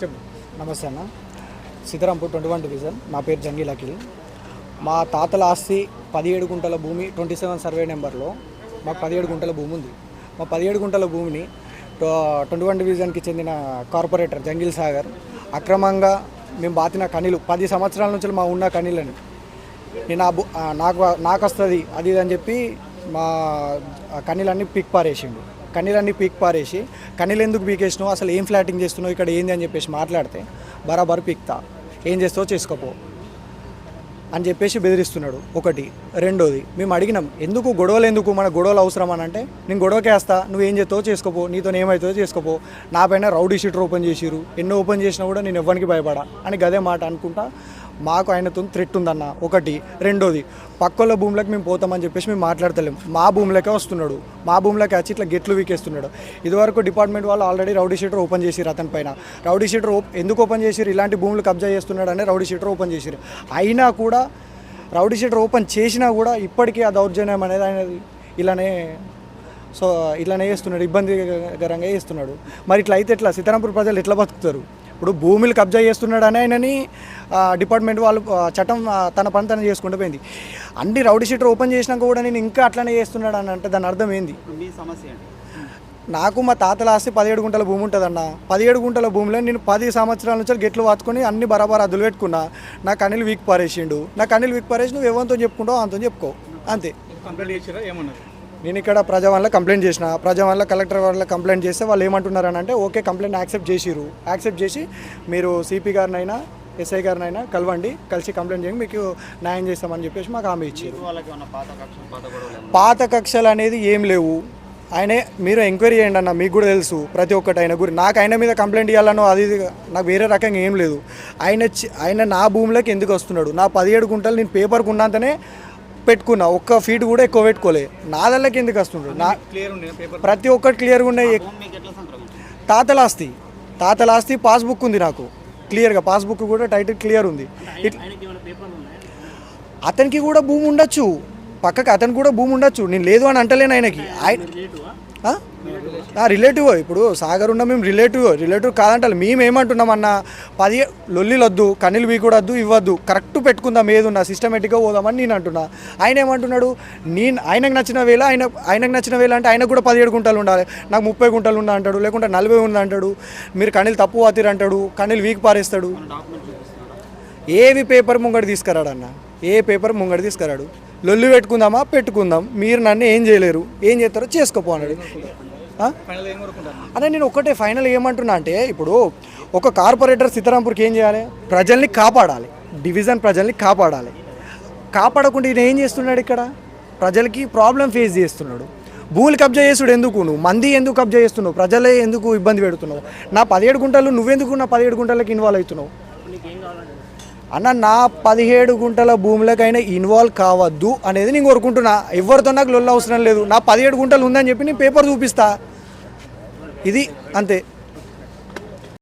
చెప్పు. నమస్తే అన్న. Sitarampur twenty one division. నా పేరు జంగీల్ అఖిల్. మా తాతల ఆస్తి పదిహేడు గుంటల భూమి ట్వంటీ సెవెన్ సర్వే నెంబర్లో మాకు పదిహేడు గుంటల భూమి ఉంది. మా పదిహేడు గుంటల భూమిని ట్వంటీ వన్ డివిజన్కి చెందిన కార్పొరేటర్ జంగిల్ సాగర్ అక్రమంగా మేము బాతిన కనీలు పది సంవత్సరాల నుంచి మా ఉన్న కనీలని నేను నాకు నాకు వస్తుంది అది ఇది అని చెప్పి మా కన్నీలన్నీ పిక్ పారేసిండు. కన్నీలన్నీ పీక్ పారేసి కన్నీలు ఎందుకు పీకేసినావు? అసలు ఏం ఫ్లాటింగ్ చేస్తున్నావు? ఇక్కడ ఏంది? అని చెప్పేసి మాట్లాడితే బరాబర్ పీక్తా. ఏం చేస్తావో చేసుకోపో. అని చెప్పేసి బెదిరిస్తున్నాడు. ఒకటి. రెండోది మేము అడిగినాం ఎందుకు గొడవలు ఎందుకు? మన గొడవలు అవసరం అని అంటే నేను గొడవకే వేస్తా. నువ్వు ఏం చేస్తావో చేసుకోపో. నీతో ఏమవుతుందో చేసుకోపో. నా పైన రౌడీ షీటర్ ఓపెన్ చేసిరు ఎన్నో ఓపెన్ చేసినా కూడా నేను ఎవ్వరికి భయపడా? అని గదే మాట అనుకుంటా మాకు ఆయనతో థ్రెట్ ఉందన్న. ఒకటి. రెండోది పక్కల భూములకు మేము పోతామని చెప్పేసి మేము మాట్లాడతలేం. మా భూములకే వస్తున్నాడు. మా భూములకి వచ్చి ఇట్లా గెట్లు వీకేస్తున్నాడు. ఇదివరకు డిపార్ట్మెంట్ వాళ్ళు ఆల్రెడీ రౌడీ షీటర్ ఓపెన్ చేసిరు అతని పైన. రౌడీ షీటర్ ఓప్- ఎందుకు ఓపెన్ చేసిరు ఇలాంటి భూములు కబ్జా చేస్తున్నాడు అని రౌడీ షీటర్ ఓపెన్ చేసిరు అయినా కూడా రౌడీ షీటర్ ఓపెన్ చేసినా కూడా ఇప్పటికీ ఆ దౌర్జన్యం అనేది ఆయన ఇలానే సో ఇట్లానే చేస్తున్నాడు. ఇబ్బందికరంగా చేస్తున్నాడు. మరి ఇట్లా అయితే ఎట్లా? సీతారాంపూర్ ప్రజలు ఎట్లా బతుకుతారు? ఇప్పుడు భూములు కబ్జా చేస్తున్నాడు అని ఆయనని డిపార్ట్మెంట్ వాళ్ళు చట్టం తన పని తను చేసుకుంటూ పోయింది. అన్ని రౌడీ షీటర్ ఓపెన్ చేసినాక కూడా నేను ఇంకా అట్లనే చేస్తున్నాడు అని అంటే దాని అర్థం ఏంది? సమస్య నాకు మా తాతల ఆస్తి పదిహేడు గుంటల భూమి ఉంటుందన్న. పదిహేడు గుంటల భూమిలో నేను పది సంవత్సరాల నుంచి గెట్లు వాచుకొని అన్ని బరాబర్ అదులు పెట్టుకున్నా. నాకు అనిల్ వీక్ పారేసిండు. నాకు అనిల్ వీక్ పారేసి నువ్వు ఎవరితో చెప్పుకుంటావు అంతో చెప్పుకో. అంతే. నేను ఇక్కడ ప్రజా వల్ల కంప్లైంట్ చేసిన ప్రజా వల్ల కలెక్టర్ వల్ల కంప్లైంట్ చేస్తే వాళ్ళు ఏమంటున్నారు అని అంటే ఓకే కంప్లైంట్ యాక్సెప్ట్ చేసిరు యాక్సెప్ట్ చేసి మీరు సిపి గారినైనా ఎస్ఐ గారినైనా కలవండి కలిసి కంప్లైంట్ చేయండి మీకు న్యాయం చేస్తామని చెప్పేసి మాకు హామీ ఇచ్చారు పాత కక్షలు అనేది ఏం లేవు. ఆయనే మీరు ఎంక్వైరీ చేయండి అన్న మీకు కూడా తెలుసు ప్రతి ఒక్కటి ఆయన గురి నాకు ఆయన మీద కంప్లైంట్ ఇవ్వాలనో అది నాకు వేరే రకంగా ఏం లేదు. ఆయన ఆయన నా భూమిలోకి ఎందుకు వస్తున్నాడు? నా పదిహేడు గుంటలు నేను పేపర్కి ఉన్నంతనే పెట్టుకున్నా ఒక్క ఫీట్ కూడా ఎక్కువ పెట్టుకోలే. నా దళ్ళకి ఎందుకు వస్తున్నాడు నా ఉండే ప్రతి ఒక్కటి క్లియర్గా ఉన్నాయి. సంక్రమించింది తాతల ఆస్తి తాతల ఆస్తి పాస్బుక్ ఉంది నాకు. క్లియర్గా పాస్బుక్ కూడా టైటిల్ క్లియర్ ఉంది. అతనికి కూడా భూమి ఉండొచ్చు. పక్కకి అతనికి కూడా భూమి ఉండొచ్చు. నేను లేదు అని అంటలేను ఆయనకి. ఆయన రిలేటివ్ ఇప్పుడు సాగర్ ఉన్న మేము రిలేటివ్ రిలేటివ్ కాదంటారు మేము ఏమంటున్నాం అన్న పది లొల్లిలు వద్దు కన్నీలు ఇవ్వద్దు కరెక్ట్ పెట్టుకుందాం ఏదున్నా సిస్టమేటిక్గా పోదామని నేను అంటున్నా. ఆయన ఏమంటున్నాడు నేను ఆయనకు నచ్చిన వేళ ఆయన ఆయనకు నచ్చిన వేళ అంటే ఆయనకు కూడా పదిహేడు గుంటలు ఉండాలి నాకు ముప్పై గుంటలు ఉందా అంటాడు లేకుంటే నలభై ఉంది అంటాడు మీరు కన్నీలు తప్పు వాతిరు అంటాడు కన్నీలు వీక్ పారేస్తాడు. ఏవి పేపర్ ముంగడి తీసుకురాడు అన్న? ఏ పేపర్ ముంగడి తీసుకురాడు? లొల్లు పెట్టుకుందామా? పెట్టుకుందాం. మీరు నన్ను ఏం చేయలేరు. ఏం చేస్తారో చేసుకోపో అన్నాడు. అదే నేను ఒకటే ఫైనల్ ఏమంటున్నా అంటే ఇప్పుడు ఒక కార్పొరేటర్ సీతారాంపూర్కి ఏం చేయాలి? ప్రజల్ని కాపాడాలి. డివిజన్ ప్రజల్ని కాపాడాలి. కాపాడకుండా ఈయన ఏం చేస్తున్నాడు ఇక్కడ? ప్రజలకి ప్రాబ్లం ఫేస్ చేస్తున్నాడు. భూములు కబ్జా చేసుడు ఎందుకు? నువ్వు మంది ఎందుకు కబ్జా చేస్తున్నావు? ప్రజలే ఎందుకు ఇబ్బంది పెడుతున్నావు? నా పదిహేడు గుంటలు నువ్వెందుకు నా పదిహేడు గుంటలకు ఇన్వాల్వ్ అవుతున్నావు? అన్న నా పదిహేడు గుంటల భూములకైనా ఇన్వాల్వ్ కావద్దు అనేది నేను కోరుకుంటున్నా. ఎవరితో నాకు లొల్ల అవసరం లేదు. నా పదిహేడు గుంటలు ఉందని చెప్పి నేను పేపర్ చూపిస్తా. ఇది అంతే.